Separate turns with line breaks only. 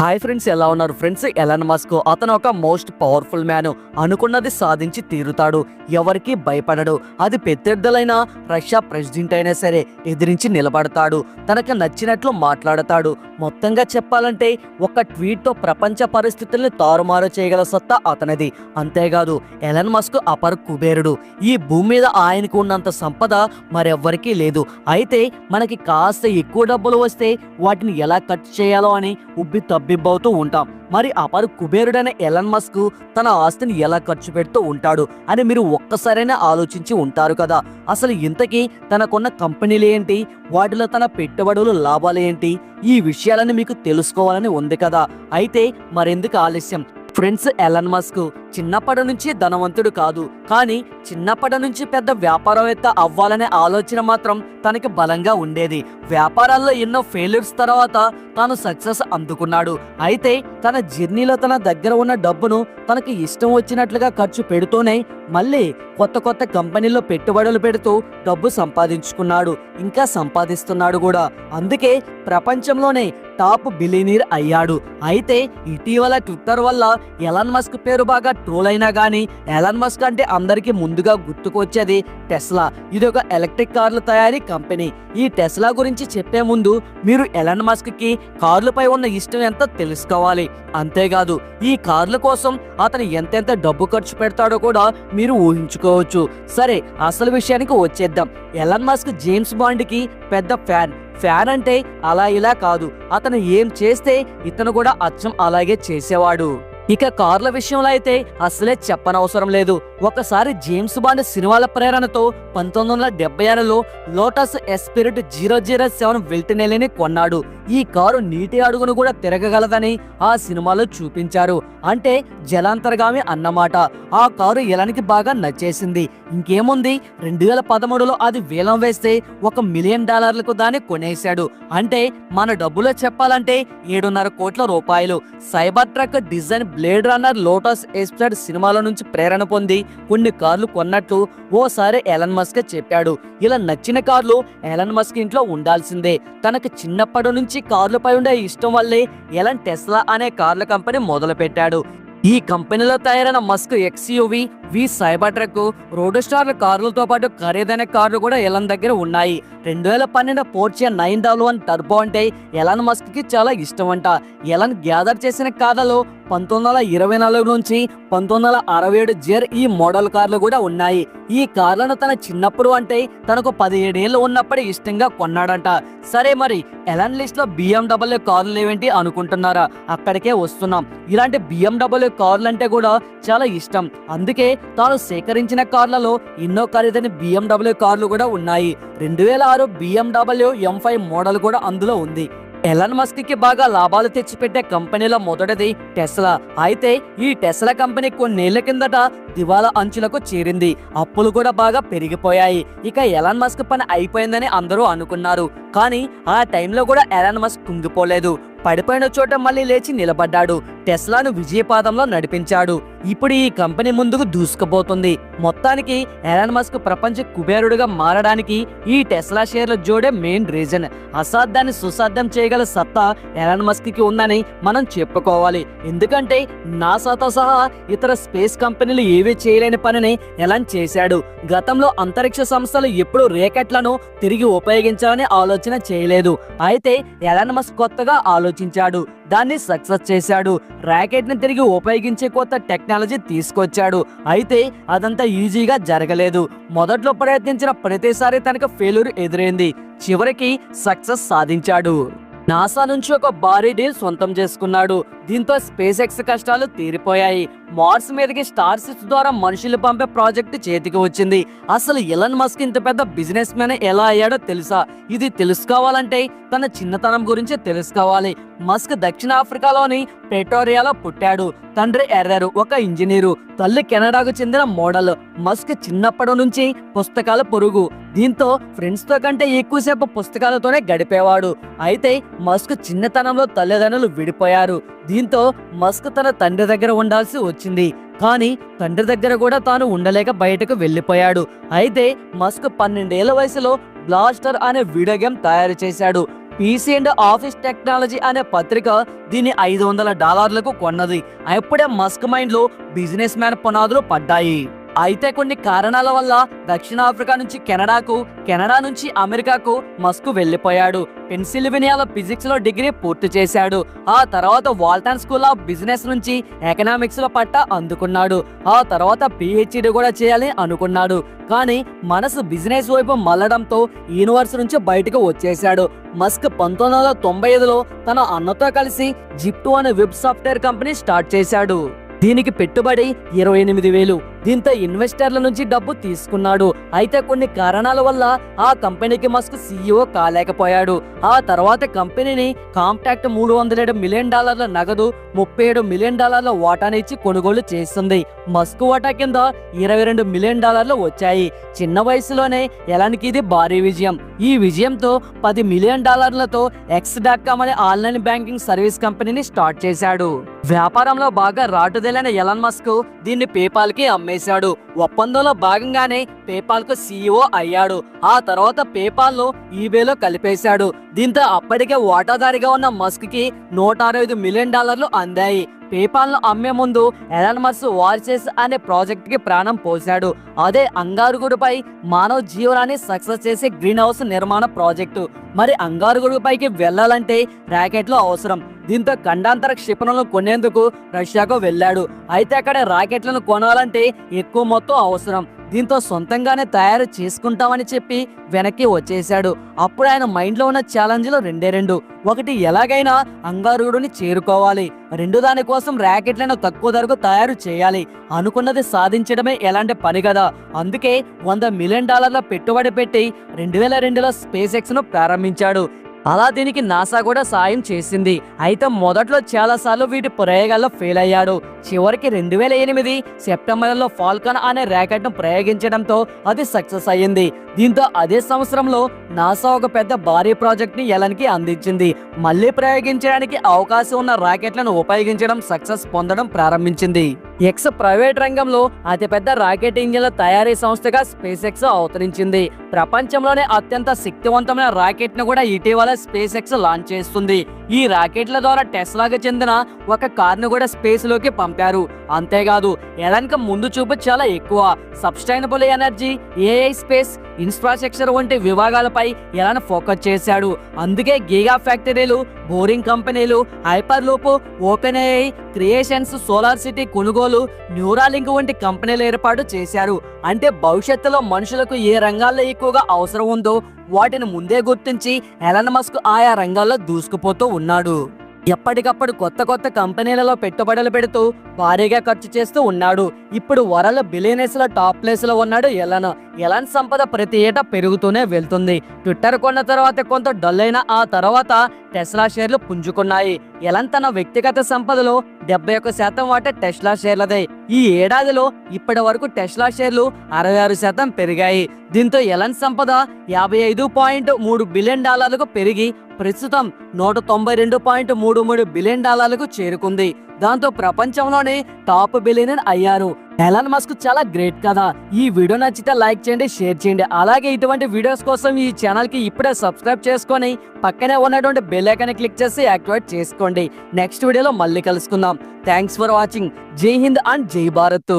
Hi friends ఎలా ఉన్నారు? Friends Elon Musk అతను ఒక మోస్ట్ పవర్ఫుల్ మ్యాన్. అనుకున్నది సాధించి తీరుతాడు. ఎవరికి భయపడడు. అది ప్రత్యర్థులైన రష్యా ప్రెసిడెంట్ అయినా సరే ఎదిరించి నిలబడతాడు. తనకు నచ్చినట్లు మాట్లాడతాడు. మొత్తంగా చెప్పాలంటే ఒక ట్వీట్తో ప్రపంచ పరిస్థితుల్ని తారుమారు చేయగల సత్తా అతనిది. అంతేకాదు ఎలన్ మస్క్ అపర్ కుబేరుడు. ఈ భూమి మీద ఆయనకు ఉన్నంత సంపద మరెవ్వరికీ లేదు. అయితే మనకి కాస్త ఎక్కువ డబ్బులు వస్తే వాటిని ఎలా ఖర్చు చేయాలో అని ఉబ్బి అవుతూ ఉంటాం. మరి అపరు కుబేరుడైన ఎలన్ మస్క్ తన ఆస్తిని ఎలా ఖర్చు పెడుతూ ఉంటాడు అని మీరు ఒక్కసారైనా ఆలోచించి ఉంటారు కదా? అసలు ఇంతకీ తనకున్న కంపెనీలు ఏంటి? వాటిలో తన పెట్టుబడులు లాభాలు ఏంటి? ఈ విషయాలని మీకు తెలుసుకోవాలని ఉంది కదా? అయితే మరెందుకు ఆలస్యం? ఫ్రెండ్స్ ఎలన్ మస్క్ చిన్నప్పటి నుంచి ధనవంతుడు కాదు. కానీ చిన్నప్పటి నుంచి పెద్ద వ్యాపారవేత్త అవ్వాలనే ఆలోచన మాత్రం తనకి బలంగా ఉండేది. వ్యాపారాల్లో ఎన్నో ఫెయిల్యూర్స్ తర్వాత తాను సక్సెస్ అందుకున్నాడు. అయితే తన జర్నీలో తన దగ్గర ఉన్న డబ్బును తనకి ఇష్టం వచ్చినట్లుగా ఖర్చు పెడుతూనే మళ్ళీ కొత్త కొత్త కంపెనీల్లో పెట్టుబడులు పెడుతూ డబ్బు సంపాదించుకున్నాడు. ఇంకా సంపాదిస్తున్నాడు కూడా. అందుకే ప్రపంచంలోనే టాప్ బిలీనీర్ అయ్యాడు. అయితే ఇటీవల ట్విట్టర్ వల్ల ఎలన్ మస్క్ పేరు బాగా ట్రోల్ అయినా కానీ ఎలన్ మస్క్ అంటే అందరికీ ముందుగా గుర్తుకొచ్చేది టెస్లా ఇది ఒక ఎలక్ట్రిక్ కార్ల తయారీ కంపెనీ. ఈ టెస్లా గురించి చెప్పే ముందు మీరు ఎలన్ మస్క్కి కార్లపై ఉన్న ఇష్టం ఎంత తెలుసుకోవాలి? అంతేకాదు ఈ కార్ల కోసం అతను ఎంతెంత డబ్బు ఖర్చు పెడతాడో కూడా మీరు ఊహించుకోవచ్చు. సరే అసలు విషయానికి వచ్చేద్దాం. ఎలన్ మస్క్ జేమ్స్ బాండ్కి పెద్ద ఫ్యాన్. ఫ్యాన్ అంటే అలా ఇలా కాదు. అతను ఏం చేస్తే ఇతను కూడా అచ్చం అలాగే చేసేవాడు. ఇక కార్ల విషయంలో అయితే అసలే చెప్పనవసరం లేదు. ఒకసారి జేమ్స్ బాండ్ సినిమాల ప్రేరణతో పంతొమ్మిది వందల డెబ్బై ఆరులో Lotus Esprit zero zero seven వెల్టినెలిని కొన్నాడు. ఈ కారు నీటి అడుగును కూడా తిరగగలదని ఆ సినిమాలో చూపించారు. అంటే జలాంతర్గామి అన్నమాట. ఆ కారు ఎలానికి బాగా నచ్చేసింది? ఇంకేముంది? రెండు వేల పదమూడులో అది వేలం వేస్తే ఒక మిలియన్ డాలర్లకు దాన్ని కొనేశాడు. అంటే మన డబ్బులో చెప్పాలంటే ఏడున్నర కోట్ల రూపాయలు. Cybertruck design Blade Runner Lotus Esprit సినిమాల నుంచి ప్రేరణ పొంది కొన్ని కార్లు కొన్నట్లు ఓసారి ఎలన్ మస్క్ చెప్పాడు. ఇలా నచ్చిన కార్లు ఎలన్ మస్క్ ఇంట్లో ఉండాల్సిందే. తనకు చిన్నప్పటి నుంచి కార్లపై ఉండే ఇష్టం వల్లే ఎలన్ టెస్లా అనే కార్ల కంపెనీ మొదలు పెట్టాడు ఈ కంపెనీలో తయారైన మస్క్ ఎక్స్యూవి వి సైబర్ ట్రక్ రోడ్ స్టార్ కార్లతో పాటు ఖరీదైన కార్లు కూడా ఎలన్ దగ్గర ఉన్నాయి. రెండు వేల పన్నెండు Porsche nine double one turbo అంటే ఎలన్ మస్క్కి చాలా ఇష్టం అంట ఎలన్ గ్యాదర్ చేసిన కార్లలో పంతొమ్మిది వందల ఇరవై నాలుగు నుంచి పంతొమ్మిది వందల అరవై ఏడు జెర్ ఈ మోడల్ కార్లు కూడా ఉన్నాయి. ఈ కార్లను తన చిన్నప్పుడు అంటే తనకు పదిహేడేళ్ళు ఉన్నప్పుడు ఇష్టంగా కొన్నాడంట. సరే మరి ఎలన్ లిస్ట్లో బిఎండబ్ల్యూ కార్లు ఏవేంటి అనుకుంటున్నారా? అక్కడికే వస్తున్నాం. ఇలాంటి బిఎండబ్ల్యూ కార్లు అంటే కూడా చాలా ఇష్టం. అందుకే తాను సేకరించిన కార్లలో ఎన్నో ఖరీదైన బిఎండబ్ల్యూ కార్లు కూడా ఉన్నాయి. రెండు వేల ఆరు బిఎండబ్ల్యూ ఎం ఫైవ్ మోడల్ కూడా అందులో ఉంది. ఎలన్ మస్క్కి బాగా లాభాలు తెచ్చిపెట్టే కంపెనీలో మొదటిది టెస్లా అయితే ఈ టెస్లా కంపెనీ కొన్నేళ్ళ కిందట దివాలా అంచులకు చేరింది. అప్పులు కూడా బాగా పెరిగిపోయాయి. ఇక ఎలన్ మస్క్ పని అయిపోయిందని అందరూ అనుకున్నారు. కానీ ఆ టైంలో కూడా ఎలన్ మస్క్ కుంగిపోలేదు. పడిపోయిన చోట మళ్ళీ లేచి నిలబడ్డాడు. టెస్లాను విజయపాదంలో నడిపించాడు. ఇప్పుడు ఈ కంపెనీ ముందుకు దూసుకుపోతుంది. మొత్తానికి ఎలాన్ మస్క్ ప్రపంచ కుబేరుడుగా మారడానికి ఈ టెస్లా షేర్ల జోడే మెయిన్ రీజన్. అసాధ్యాన్ని సుసాధ్యం చేయగల సత్తా ఎలాన్ మస్క్కి ఉందని మనం చెప్పుకోవాలి. ఎందుకంటే నాసాతో సహా ఇతర స్పేస్ కంపెనీలు ఏవీ చేయలేని పనిని ఎలాన్ చేశాడు. గతంలో అంతరిక్ష సంస్థలు ఎప్పుడు రేకెట్లను తిరిగి ఉపయోగించాలని ఆలోచన చేయలేదు. అయితే ఎలాన్ మస్క్ కొత్తగా ఆలోచించాడు. దాన్ని సక్సెస్ చేశాడు. ర్యాకెట్ని తిరిగి ఉపయోగించే కొత్త టెక్నాలజీ తీసుకొచ్చాడు. అయితే అదంతా ఈజీగా జరగలేదు. మొదట్లో ప్రయత్నించిన ప్రతిసారి తనకు ఫెయిల్యూర్ ఎదురైంది. చివరికి సక్సెస్ సాధించాడు. నాసా నుంచి ఒక భారీ డీల్ సొంతం చేసుకున్నాడు. దీంతో స్పేస్ ఎక్స్ కష్టాలు తీరిపోయాయి. మార్స్ మీదకి స్టార్ సిక్స్ ద్వారా మనుషులు పంపే ప్రాజెక్ట్ చేతికి వచ్చింది. అసలు ఎలన్ మస్క్ ఇంత పెద్ద బిజినెస్ మ్యాన్ ఎలా అయ్యాడో తెలుసా? ఇది తెలుసుకోవాలంటే తన చిన్నతనం గురించి తెలుసుకోవాలి. మస్క్ దక్షిణ ఆఫ్రికాలోని ప్రెటోరియాలో పుట్టాడు. తండ్రి ఎర్రరు ఒక ఇంజనీరు. తల్లి కెనడాకు చెందిన మోడల్. మస్క్ చిన్నప్పటి నుంచి పుస్తకాల పొరుగు. దీంతో ఫ్రెండ్స్తో కంటే ఎక్కువసేపు పుస్తకాలతోనే గడిపేవాడు. అయితే మస్క్ చిన్నతనంలో తల్లిదండ్రులు విడిపోయారు. దీంతో మస్క్ తన తండ్రి దగ్గర ఉండాల్సి వచ్చింది. కానీ తండ్రి దగ్గర కూడా తాను ఉండలేక బయటకు వెళ్ళిపోయాడు. అయితే మస్క్ పన్నెండేళ్ళ వయసులో బ్లాస్టర్ అనే వీడియో గేమ్ తయారు చేశాడు. పీసీ అండ్ ఆఫీస్ టెక్నాలజీ అనే పత్రిక దీన్ని ఐదు వందల డాలర్లకు కొన్నది. అప్పుడే మస్క్ మైండ్లో బిజినెస్ మ్యాన్ పునాదులు పడ్డాయి. అయితే కొన్ని కారణాల వల్ల దక్షిణాఫ్రికా నుంచి కెనడాకు కెనడా నుంచి అమెరికాకు మస్క్ వెళ్ళిపోయాడు పెన్సిల్వేనియాలో ఫిజిక్స్లో డిగ్రీ పూర్తి చేశాడు. ఆ తర్వాత వాల్టన్ స్కూల్ ఆఫ్ బిజినెస్ నుంచి ఎకనామిక్స్లో పట్ట అందుకున్నాడు. ఆ తర్వాత పిహెచ్డి కూడా చేయాలని అనుకున్నాడు. కానీ మనసు బిజినెస్ వైపు మళ్ళడంతో యూనివర్స్ నుంచి బయటకు వచ్చేశాడు. మస్క్ పంతొమ్మిది వందల తొంభై ఐదులో తన అన్నతో కలిసి జిప్టో అనే వెబ్ సాఫ్ట్వేర్ కంపెనీ స్టార్ట్ చేశాడు. దీనికి పెట్టుబడి ఇరవై ఎనిమిది వేలు. దీంతో ఇన్వెస్టర్ల నుంచి డబ్బు తీసుకున్నాడు. అయితే కొన్ని కారణాల వల్ల ఆ కంపెనీకి మస్క్ సీఈఓ కాలేకపోయాడు. ఆ తర్వాత కంపెనీని కాంటాక్ట్ మూడు వందల ఏడు మిలియన్ డాలర్ల నగదు ముప్పై ఏడు మిలియన్ డాలర్ల వాటాని ఇచ్చి కొనుగోలు చేస్తుంది మస్క్ వాటా కింద ఇరవై రెండు మిలియన్ డాలర్లు వచ్చాయి. చిన్న వయసులోనే ఎలానికి ఇది భారీ విజయం. ఈ విజయంతో పది మిలియన్ డాలర్లతో ఎక్స్ డాట్ కామ్ అనే ఆన్లైన్ బ్యాంకింగ్ సర్వీస్ కంపెనీని స్టార్ట్ చేశాడు. వ్యాపారంలో బాగా రాటుదేలైన ఎలన్ మస్క్ దీన్ని పేపాల్కి అమ్మేశాడు ఒప్పందంలో భాగంగానే పేపాల్కు సీఈఓ అయ్యాడు. ఆ తర్వాత పేపాల్ను ఈబేలో కలిపేశాడు. దీంతో అప్పటికే వాటాదారిగా ఉన్న మస్క్కి నూట అరవై ఐదు మిలియన్ డాలర్లు అందాయి. పేపాల్ను అమ్మే ముందు ఎలన్ మస్క్ వార్చెస్ అనే ప్రాజెక్ట్కి ప్రాణం పోశాడు. అదే అంగారుగుడిపై మానవ జీవనాన్ని సక్సెస్ చేసే గ్రీన్ హౌస్ నిర్మాణ ప్రాజెక్టు. మరి అంగారుగుడిపైకి వెళ్ళాలంటే ర్యాకెట్లు అవసరం. దీంతో ఖండాంతర క్షిపణులను కొనేందుకు రష్యాకు వెళ్ళాడు. అయితే అక్కడ రాకెట్లను కొనాలంటే ఎక్కువ మొత్తం అవసరం. దీంతో సొంతంగానే తయారు చేసుకుంటామని చెప్పి వెనక్కి వచ్చేశాడు. అప్పుడు ఆయన మైండ్లో ఉన్న ఛాలెంజ్లు రెండే రెండు. ఒకటి ఎలాగైనా అంగారుడుని చేరుకోవాలి. రెండు దానికోసం ర్యాకెట్లను తక్కువ ధరకు తయారు చేయాలి. అనుకున్నది సాధించడమే ఎలాంటి పని కదా. అందుకే వంద మిలియన్ డాలర్ల పెట్టుబడి పెట్టి రెండు వేల రెండులో స్పేస్ ఎక్స్ను ప్రారంభించాడు. అలా దీనికి నాసా కూడా సాయం చేసింది. అయితే మొదట్లో చాలా సార్లు వీటి ప్రయోగాల్లో ఫెయిల్ అయ్యాడు. చివరికి రెండు వేల ఎనిమిది సెప్టెంబర్లో ఫాల్కన్ అనే ర్యాకెట్ను ప్రయోగించడంతో అది సక్సెస్ అయ్యింది. దీంతో అదే సంవత్సరంలో నాసా ఒక పెద్ద భారీ ప్రాజెక్ట్ని ఎలన్కి అందించింది. మళ్ళీ ప్రయోగించడానికి అవకాశం ఉన్న రాకెట్లను ఉపయోగించడం సక్సెస్ పొందడం ప్రారంభించింది. ఎక్స్ ప్రైవేట్ రంగంలో అతిపెద్ద రాకెట్ ఇంజిన్ల తయారీ సంస్థగా స్పేస్ ఎక్స్ అవతరించింది. ప్రపంచంలోనే అత్యంత శక్తివంతమైన రాకెట్ను కూడా ఇటీవల స్పేస్ ఎక్స్ లాంచ్ చేస్తుంది. ఈ రాకెట్ల ద్వారా టెస్లాకి చెందిన ఒక కార్ను కూడా స్పేస్లోకి పంపారు. అంతేకాదు ఎలాంటి ముందు చూపు చాలా ఎక్కువ. Sustainable energy AI space infrastructure వంటి విభాగాలపై ఎలాన ఫోకస్ చేశాడు. అందుకే గీగా ఫ్యాక్టరీలు బోరింగ్ కంపెనీలు hyperloop open AI creations solar city కొనుగోలు న్యూరాలింక్ వంటి కంపెనీలు ఏర్పాటు చేశారు. అంటే భవిష్యత్తులో మనుషులకు ఏ రంగాల్లో ఎక్కువగా అవసరం ఉందో వాటిని ముందే గుర్తించి ఎలన్ మస్క్ ఆయా రంగాల్లో దూసుకుపోతూ ఉన్నాడు. ఎప్పటికప్పుడు కొత్త కొత్త కంపెనీలలో పెట్టుబడులు పెడుతూ భారీగా ఖర్చు చేస్తూ ఉన్నాడు. ఇప్పుడు వరల్డ్ బిలియనర్స్లో టాప్ ప్లేస్లో ఉన్నాడు ఎలన్. ఎలన్ సంపద ప్రతి ఏటా పెరుగుతూనే వెళ్తుంది. ట్విట్టర్ కొన్న తర్వాత కొంత డల్ అయిన ఆ తర్వాత టెస్లా షేర్లు పుంజుకున్నాయి. ఎలన్ తన వ్యక్తిగత సంపదలో డెబ్బై ఒక్క శాతం వాటే టెస్లా షేర్లదే. ఈ ఏడాదిలో ఇప్పటి వరకు టెస్లా షేర్లు అరవై ఆరు శాతం పెరిగాయి. దీంతో ఎలన్ సంపద? యాభై ఐదు పాయింట్ మూడు బిలియన్ డాలర్లకు పెరిగి ప్రస్తుతం నూట తొంభై రెండు పాయింట్ మూడు మూడు బిలియన్ డాలర్లకు చేరుకుంది. దాంతో ప్రపంచంలోనే టాప్ బిలియనర్ అయ్యారు. ఎలాన్ మస్క్ చాలా గ్రేట్ కదా. ఈ వీడియో నచ్చితే లైక్ చేయండి షేర్ చేయండి. అలాగే ఇటువంటి వీడియోస్ కోసం ఈ ఛానల్కి ఇప్పుడే సబ్స్క్రైబ్ చేసుకొని పక్కనే ఉన్నటువంటి బెల్ ఐకాన్ క్లిక్ చేసి యాక్టివేట్ చేసుకోండి. నెక్స్ట్ వీడియోలో మళ్ళీ కలుసుకుందాం. థ్యాంక్స్ ఫర్ వాచింగ్ జై హింద్ అండ్ జై భారత్